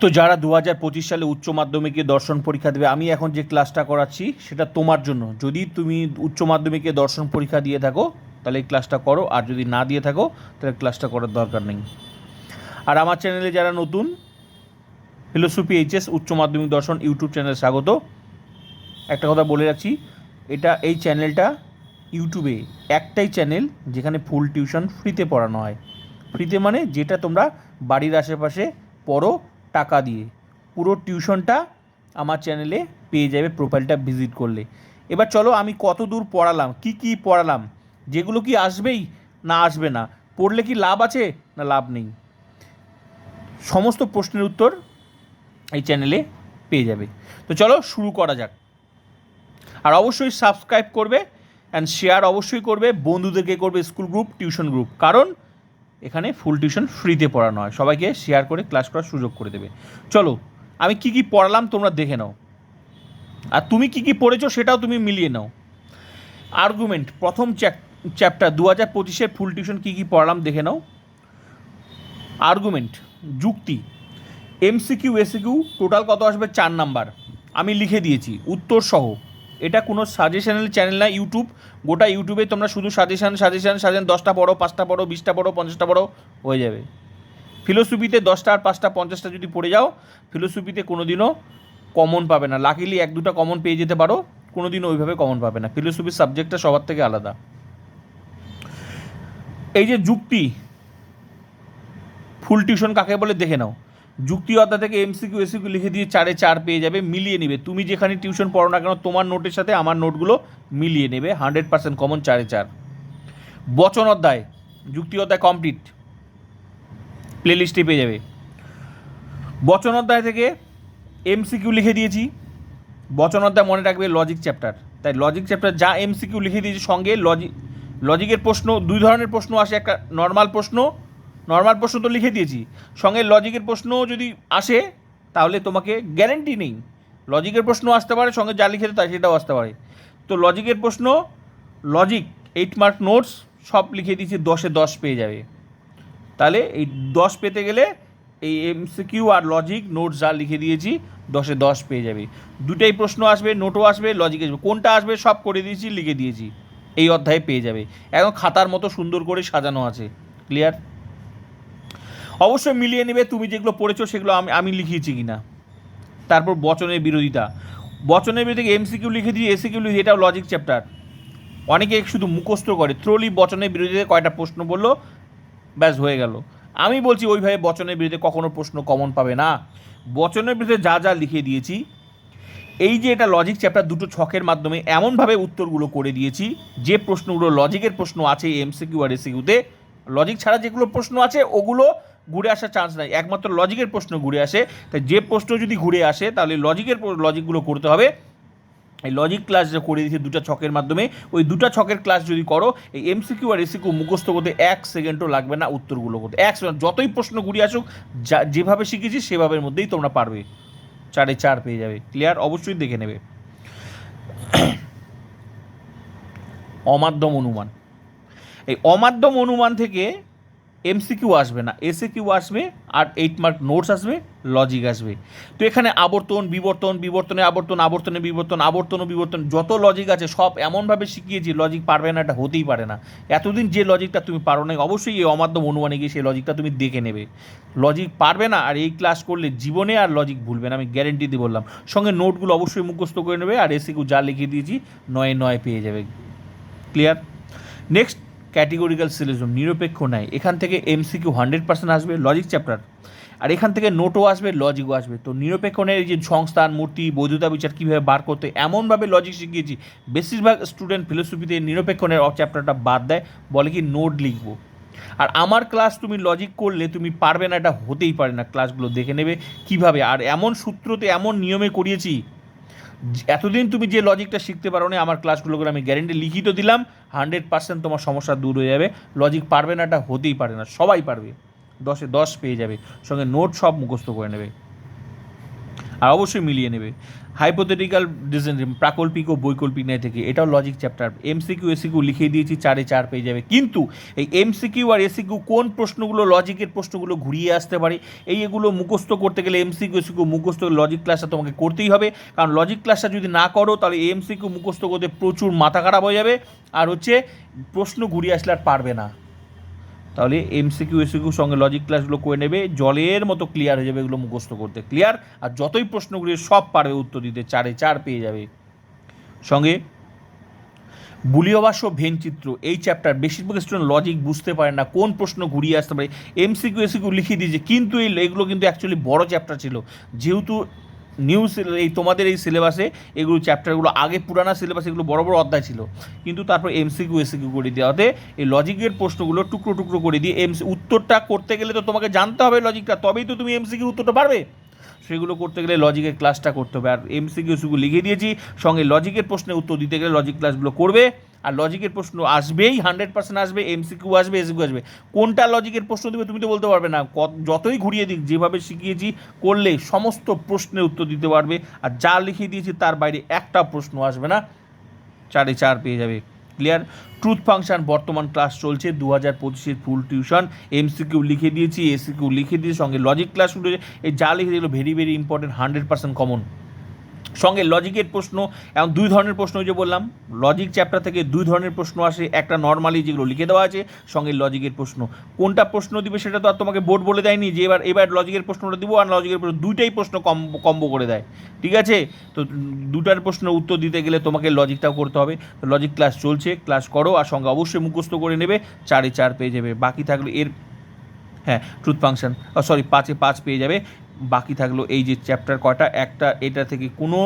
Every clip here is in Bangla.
তো যারা দু হাজার পঁচিশ সালে উচ্চ মাধ্যমিকে দর্শন পরীক্ষা দেবে, আমি এখন যে ক্লাসটা করাচ্ছি, সেটা তোমার জন্য। যদি তুমি উচ্চ মাধ্যমিকে দর্শন পরীক্ষা দিয়ে থাকো, তাহলে এই ক্লাসটা করো, আর যদি না দিয়ে থাকো, তাহলে ক্লাসটা করার দরকার নেই। আর আমার চ্যানেলে যারা নতুন ফিলোসফি এইচএস উচ্চ মাধ্যমিক দর্শন ইউটিউব চ্যানেলে স্বাগত। একটা কথা বলে রাখছি, এটা এই চ্যানেলটা ইউটিউবে একটাই চ্যানেল যেখানে ফুল টিউশন ফ্রিতে পড়ানো হয়। ফ্রিতে মানে যেটা তোমরা বাড়ির আশেপাশে পড়ো টাকা দিয়ে। পুরো টিউশনটা আমার চ্যানেলে পেয়ে যাবে প্রোফাইলটা ভিজিট করলে। এবার চলো আমি কত দূর পড়ালাম, কি কি পড়ালাম, যেগুলো কি আসবেই না আসবে না, পড়লে কি লাভ আছে না লাভ নেই? সমস্ত প্রশ্নের উত্তর এই চ্যানেলে পেয়ে যাবে। তো চলো শুরু করা যাক। আর অবশ্যই সাবস্ক্রাইব করবে অ্যান্ড শেয়ার অবশ্যই করবে, বন্ধুদেরকে করবে, স্কুল গ্রুপ টিউশন গ্রুপ কারণ এখানে ফুল টিউশন ফ্রিতে পড়ানো হয়। সবাইকে শেয়ার করে ক্লাস করার সুযোগ করে দেবে। চলো, আমি কি কি পড়ালাম তোমরা দেখে নাও। আর তুমি কি কি পড়েছো সেটাও তুমি মিলিয়ে নাও। আর্গুমেন্ট প্রথম চ্যাপ্টার দু হাজার পঁচিশের ফুল টিউশন কী কী পড়ালাম দেখে নাও। আর্গুমেন্ট যুক্তি এমসিকিউ এসিকিউ টোটাল কত আসবে? চার নাম্বার আমি লিখে দিয়েছি, উত্তর সহ। এটা কোনো সাজেশনাল চ্যানেল না ইউটিউব গোটা ইউটিউবে তোমরা শুধু সাজেশন সাজেশন সাজেশন দশটা পড়ো, পাঁচটা পড়ো, বিশটা পড়ো, পঞ্চাশটা পড়ো, হয়ে যাবে। ফিলোসফিতে দশটা আর পাঁচটা, পঞ্চাশটা যদি পড়ে যাও ফিলোসফিতে কোনো দিনও কমন পাবে না। লাকিলি এক দুটা কমন পেয়ে যেতে পারো কোনো দিনও ওইভাবে কমন পাবে না। ফিলোসফির সাবজেক্টটা সবার থেকে আলাদা। এই যে যুক্তি, ফুল টিউশন কাকে বলে, দেখে নাও। যুক্তি অধ্যায় থেকে এমসিকিউ এসিকিউ লিখে দিয়ে চারে চার পেয়ে যাবে, মিলিয়ে নেবে। তুমি যেখানে টিউশন পড়ো না কেন, তোমার নোটের সাথে আমার নোটগুলো মিলিয়ে নেবে, হান্ড্রেড পার্সেন্ট কমন চারে চার। বচন অধ্যায়, যুক্তি অধ্যায় কমপ্লিট প্লেলিস্টে পেয়ে যাবে। বচন অধ্যায় থেকে এমসিকিউ লিখে দিয়েছি। বচন অধ্যায় মনে রাখবে লজিক চ্যাপ্টার তাই লজিক চ্যাপ্টার যা এমসিকিউ লিখে দিয়েছি সঙ্গে লজিক লজিকের প্রশ্ন, দুই ধরনের প্রশ্ন আসে। একটা নর্মাল প্রশ্ন নর্মাল প্রশ্ন তো লিখে দিয়েছি। সঙ্গে লজিকের প্রশ্ন যদি আসে, তাহলে তোমাকে গ্যারেন্টি নেই। লজিকের প্রশ্ন আসতে পারে, সঙ্গে যা লিখে তাই সেটাও আসতে পারে। তো লজিকের প্রশ্ন লজিক এইট মার্ক নোটস সব লিখে দিয়েছি, দশে দশ পেয়ে যাবে। তাহলে এই দশ পেতে গেলে এই এমসিকিউ আর লজিক নোটস যা লিখে দিয়েছি, দশে দশ পেয়ে যাবে। দুটাই প্রশ্ন আসবে নোটও আসবে লজিক আসবে। কোনটা আসবে সব করে দিয়েছি, লিখে দিয়েছি। এই অধ্যায়ে পেয়ে যাবে। এখন খাতার মতো সুন্দর করে সাজানো আছে। ক্লিয়ার অবশ্যই মিলিয়ে নেবে, তুমি যেগুলো পড়েছো সেগুলো আমি আমি লিখিয়েছি কি না তারপর বচনের বিরোধিতা। বচনের বিরোধী এমসিকিউ লিখে দিয়ে এসিকিউ লিখে এটাও লজিক চ্যাপ্টার অনেকে শুধু মুখস্থ করে থ্রোলি বচনের বিরোধিতা কয়টা প্রশ্ন বলল, ব্যাস হয়ে গেল। আমি বলছি ওইভাবে বচনের বিরুদ্ধে কখনো প্রশ্ন কমন পাবে না। বচনের বিরুদ্ধে যা যা লিখে দিয়েছি, এই যে এটা লজিক চ্যাপ্টার দুটো ছকের মাধ্যমে এমনভাবে উত্তরগুলো করে দিয়েছি, যে প্রশ্নগুলো লজিকের প্রশ্ন আছে এমসিকিউ আর এসিকিউতে লজিক ছাড়া যেগুলো প্রশ্ন আছে, ওগুলো ঘুরে আসার চান্স নাই। একমাত্র লজিকের প্রশ্ন ঘুরে আসে। তাই যে প্রশ্ন যদি ঘুরে আসে, তাহলে লজিকের লজিকগুলো করতে হবে। এই লজিক ক্লাস যে করে দিয়েছি দুটা ছকের মাধ্যমে, ওই দুটা ছকের ক্লাস যদি করো, এই এমসিকিউ আর এসিকিউ মুখস্থ করতে এক সেকেন্ডও লাগবে না উত্তরগুলো করতে। এক সেকেন্ড যতই প্রশ্ন ঘুরিয়ে আসুক, যা, যেভাবে শিখেছি, সেভাবের মধ্যেই তোমরা পারবে। চারে চার পেয়ে যাবে। ক্লিয়ার অবশ্যই দেখে নেবে। অমাধ্যম অনুমান। এই অমাধ্যম অনুমান থেকে এমসিকিউ আসবে না এসে কিউ আসবে আর এইট মার্ক নোটস আসবে লজিক আসবে। তো এখানে আবর্তন, বিবর্তন, বিবর্তনে আবর্তন, আবর্তনে বিবর্তন আবর্তন বিবর্তন, যত লজিক আছে, সব এমনভাবে শিখিয়েছি লজিক পারবে না, এটা হতেই পারে না। এতদিন যে লজিকটা তুমি পারো না অবশ্যই এই অমাধ্যম অনুমানে গিয়ে সেই লজিকটা তুমি দেখে নেবে। লজিক পারবে না, আর এই ক্লাস করলে জীবনে আর লজিক ভুলবে না, আমি গ্যারেন্টি দিয়ে বললাম। সঙ্গে নোটগুলো অবশ্যই মুখস্থ করে নেবে, আর এসিকিউ যা লিখিয়ে দিয়েছি, নয় নয় পেয়ে যাবে। ক্লিয়ার নেক্সট ক্যাটেগরিক্যাল সিলেজম নিরপেক্ষ নাই এখান থেকে এমসিকিউ হান্ড্রেড পার্সেন্ট আসবে লজিক চ্যাপ্টার আর এখান থেকে নোটও আসবে লজিকও আসবে। তো নিরপেক্ষ ন্যায়ের এই যে সংস্থান, মূর্তি, বৈধতা বিচার কীভাবে বার করতে এমনভাবে লজিক শিখিয়েছি। বেশিরভাগ স্টুডেন্ট ফিলোসফিতে নিরপেক্ষ ন্যায়ের চ্যাপ্টারটা বাদ দেয়, বলে কি নোট লিখব। আর আমার ক্লাস তুমি লজিক করলে, তুমি পারবে না, এটা হতেই পারে না। ক্লাসগুলো দেখে নেবে কীভাবে। আর এমন সূত্রতে, এমন নিয়মে করিয়েছি এতদিন তুমি যে লজিকটা শিখতে পারো না আমার ক্লাসগুলো করে আমি গ্যারেন্টি লিখিত দিলাম হান্ড্রেড পার্সেন্ট তোমার সমস্যা দূর হয়ে যাবে। লজিক পারবে না, এটা হতেই পারে না, সবাই পারবে। দশে দশ পেয়ে যাবে, সঙ্গে নোট সব মুখস্থ করে নেবে। আর অবশ্যই মিলিয়ে নেবে। হাইপোথেটিক্যাল ডিসেন্ট প্রাকল্পিক ও বৈকল্পিক ন্যায় থেকে, এটাও লজিক চ্যাপ্টার এমসিকিউ এসিকিউ লিখে দিয়েছি, চারে চার পেয়ে যাবে। কিন্তু এই এমসিকিউ আর এসিকিউ কোন প্রশ্নগুলো লজিকের প্রশ্নগুলো ঘুরিয়ে আসতে পারে, এই এগুলো মুখস্থ করতে গেলে এমসিকিউ এসিকিউ মুখস্থ লজিক ক্লাসটা তোমাকে করতেই হবে। কারণ লজিক ক্লাসটা যদি না করো, তাহলে এমসিকিউ মুখস্থ করতে প্রচুর মাথা খারাপ হয়ে যাবে। আর হচ্ছে, প্রশ্ন ঘুরিয়ে আসলে আর পারবে না। তাহলে এমসিকিউ এসিকিউ সঙ্গে লজিক ক্লাসগুলো করে নেবে, জলের মতো ক্লিয়ার হয়ে যাবে এগুলো মুখস্থ করতে। ক্লিয়ার আর যতই প্রশ্নগুলি সব পারবে উত্তর দিতে, চারে চার পেয়ে যাবে। সঙ্গে বুলীয় ভাষ্য ভেনচিত্র এই চ্যাপ্টার বেশিরভাগ স্টুডেন্ট লজিক বুঝতে পারে না, কোন প্রশ্ন ঘুরিয়ে আসতে পারে। এমসিকিউ এসিকিউ লিখিয়ে দিয়েছে, কিন্তু এই, এগুলো কিন্তু অ্যাকচুয়ালি বড় চ্যাপ্টার ছিল। যেহেতু নিউ এই তোমাদের এই সিলেবাসে এগুলো চ্যাপ্টারগুলো আগে পুরানা সিলেবাসে এগুলো বড় বড় অধ্যায় ছিল। কিন্তু তারপর এমসিকিউ এসিকিউ করে দেওয়াতে এই লজিকের প্রশ্নগুলো টুকরো টুকরো করে দিয়ে এমসি উত্তরটা করতে গেলে তো তোমাকে জানতে হবে লজিকটা তবেই তো তুমি এমসিকিউর উত্তরটা পারবে। সেগুলো করতে গেলে লজিকের ক্লাসটা করতে হবে। আর এমসিকিউ সেগুলো লিখে দিয়েছি, সঙ্গে লজিকের প্রশ্নের উত্তর দিতে গেলে লজিক ক্লাসগুলো করবে। আর লজিকের প্রশ্ন আসবেই হান্ড্রেড পার্সেন্ট আসবে এমসিকিউ আসবে এসিকিউ আসবে। কোনটা লজিকের প্রশ্ন দেবে তুমি তো বলতে পারবে না। যতই ঘুরিয়ে দিক, যেভাবে শিখিয়েছি, করলে সমস্ত প্রশ্নের উত্তর দিতে পারবে। আর যা লিখিয়ে দিয়েছি, তার বাইরে একটা প্রশ্ন আসবে না। চারে চার পেয়ে যাবে। ক্লিয়ার ট্রুথ ফাংশন বর্তমান ক্লাস চলছে দু হাজার পঁচিশের ফুল টিউশন এমসিকিউ লিখে দিয়েছি এসিকিউ লিখে দিয়েছি সঙ্গে লজিক ক্লাস হয়েছে। এই যা লিখে দিয়েছিল very very important hundred percent common সঙ্গে লজিকের প্রশ্ন এবং দুই ধরনের প্রশ্ন যে বললাম, লজিক চ্যাপ্টার থেকে দুই ধরনের প্রশ্ন আসে, একটা নর্মালি যেগুলো লিখে দেওয়া আছে, সঙ্গে লজিকের প্রশ্ন। কোনটা প্রশ্ন দিবে সেটা তো আর তোমাকে বোর্ড বলে দেয়নি যে এবার এবার লজিকের প্রশ্নটা দিব আর লজিকের প্রশ্ন, দুইটাই প্রশ্ন কম কম্বো করে দেয়। ঠিক আছে? তো দুটার প্রশ্নের উত্তর দিতে গেলে তোমাকে লজিকটাও করতে হবে। তো লজিক ক্লাস চলছে ক্লাস করো আর সঙ্গে অবশ্যই মুখস্থ করে নেবে, চারে চার পেয়ে যাবে। বাকি থাকলে এর হ্যাঁ ট্রুথ ফাংশন সরি পাঁচে পাঁচ পেয়ে যাবে। বাকি থাকল এই যে চ্যাপ্টার কটা। একটা, এটা থেকে কোনো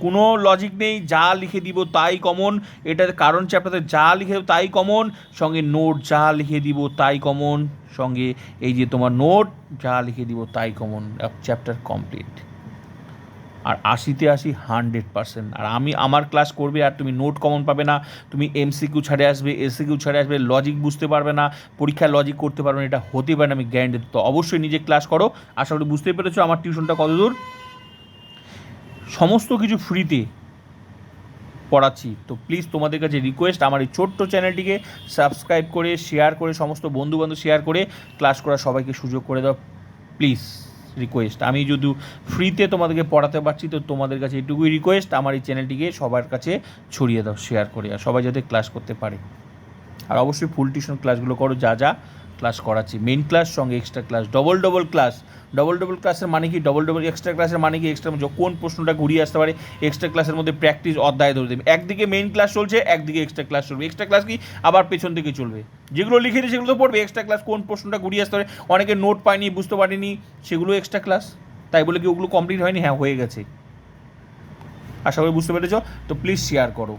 কোনো লজিক নেই, যা লিখে দিব তাই কমন এটার কারণ চ্যাপ্টারে যা লিখে দেবো তাই কমন সঙ্গে নোট যা লিখে দিব তাই কমন সঙ্গে এই যে তোমার নোট যা লিখে দিব তাই কমন চ্যাপ্টার কমপ্লিট আর আশিতে আশি হান্ড্রেড পার্সেন্ট। আর আমি আমার ক্লাস করবে আর তুমি নোট কমন পাবে না, তুমি এমসিকিউ ছাড়ে আসবে এসিকিউ ছাড়ে আসবে লজিক বুঝতে পারবে না, পরীক্ষায় লজিক করতে পারবে না, এটা হতে পারে না, আমি গ্যারান্টি তো অবশ্যই নিজে ক্লাস করো। আশা করি বুঝতে পেরেছ আমার টিউশনটা কতদূর সমস্ত কিছু ফ্রিতে পড়াচ্ছি। তো প্লিজ তোমাদের কাছে রিকোয়েস্ট আমার এই ছোট্ট চ্যানেলটিকে সাবস্ক্রাইব করে শেয়ার করে, সমস্ত বন্ধুবান্ধব শেয়ার করে ক্লাস করার সবাইকে সুযোগ করে দাও। প্লিজ রিকোয়েস্ট আমি যদি ফ্রিতে তোমাদেরকে পড়াতে পারছি, তো তোমাদের কাছে এটুকুই রিকোয়েস্ট আমার এই চ্যানেলটিকে সবার কাছে ছড়িয়ে দাও শেয়ার করে, আর সবাই যাতে ক্লাস করতে পারে। আর অবশ্যই ফুল টিউশন ক্লাসগুলো করো, যা যা ক্লাস করাচ্ছি। মেন ক্লাস সঙ্গে extra class double double class double double ক্লাসের মানে কি? ডবল ডবল এক্সট্রা ক্লাসের মানে কি? এক্সট্রা কোন প্রশ্নটা ঘুরিয়ে আসতে পারে? এক্সট্রা ক্লাসের মধ্যে প্র্যাকটিস অধ্যায় ধরে দেবে। একদিকে মেইন ক্লাস চলছে, একদিকে এক্সট্রা ক্লাস চলবে। এক্সট্রা ক্লাস কি? আবার পেছন থেকে চলবে। যেগুলো লিখে দিই সেগুলো তো পড়বে। এক্সট্রা ক্লাস কোন প্রশ্নটা ঘুরিয়ে আসতে পারে? অনেকে নোট পায়নি, বুঝতে পারেনি, সেগুলো এক্সট্রা ক্লাস তাই বলে কি ওগুলো কমপ্লিট হয়নি? হ্যাঁ হয়ে গেছে। আশা করি বুঝতে পেরেছ। তো প্লিজ শেয়ার করো।